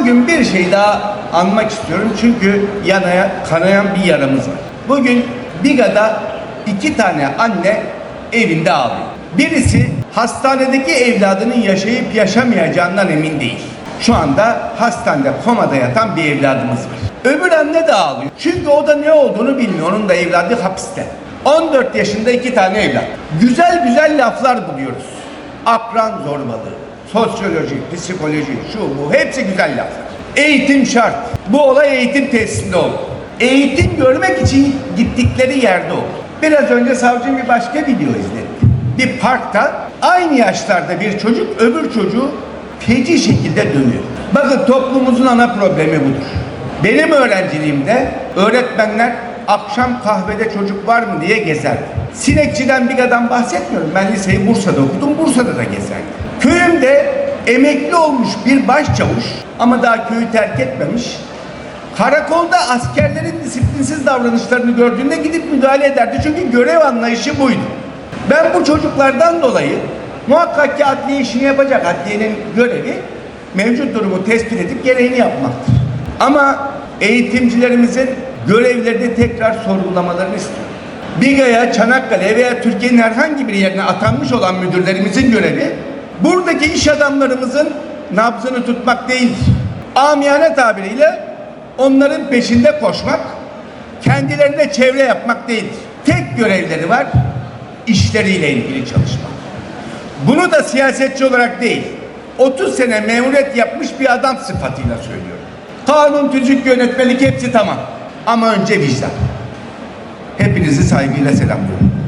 Bugün bir şey daha anmak istiyorum çünkü yanaya, kanayan bir yaramız var. Bugün Biga'da iki tane anne evinde ağlıyor. Birisi hastanedeki evladının yaşayıp yaşamayacağından emin değil. Şu anda hastanede komada yatan bir evladımız var. Öbür anne de ağlıyor. Çünkü o da ne olduğunu bilmiyor. Onun da evladı hapiste. 14 yaşında iki tane evlat. Güzel güzel laflar buluyoruz. Akran zorbalığı, sosyoloji, psikoloji, şu bu hepsi güzel laflar. Eğitim şart. Bu olay eğitim tesisinde oldu. Eğitim görmek için gittikleri yerde oldu. Biraz önce savcı bir başka video izledim. Bir parkta aynı yaşlarda bir çocuk öbür çocuğu feci şekilde dövüyor. Bakın toplumumuzun ana problemi budur. Benim öğrenciliğimde öğretmenler akşam kahvede çocuk var mı diye gezerdi. Sinekçiden bir adam bahsetmiyorum. Ben liseyi Bursa'da okudum. Bursa'da da gezerdi. Köyümde emekli olmuş bir başçavuş ama daha köyü terk etmemiş. Karakolda askerlerin disiplinsiz davranışlarını gördüğünde gidip müdahale ederdi. Çünkü görev anlayışı buydu. Ben bu çocuklardan dolayı muhakkak ki adliye işini yapacak. Adliyenin görevi mevcut durumu tespit edip gereğini yapmaktır. Ama eğitimcilerimizin görevlerini tekrar sorgulamalarını istiyorum. Biga'ya, Çanakkale veya Türkiye'nin herhangi bir yerine atanmış olan müdürlerimizin görevi buradaki iş adamlarımızın nabzını tutmak değildir. Amiyane tabiriyle onların peşinde koşmak, kendilerine çevre yapmak değildir. Tek görevleri var, işleriyle ilgili çalışmak. Bunu da siyasetçi olarak değil, 30 sene memuriyet yapmış bir adam sıfatıyla söylüyorum. Kanun, tüzük, yönetmelik hepsi tamam. Ama önce vicdan. Hepinizi saygıyla selamlıyorum.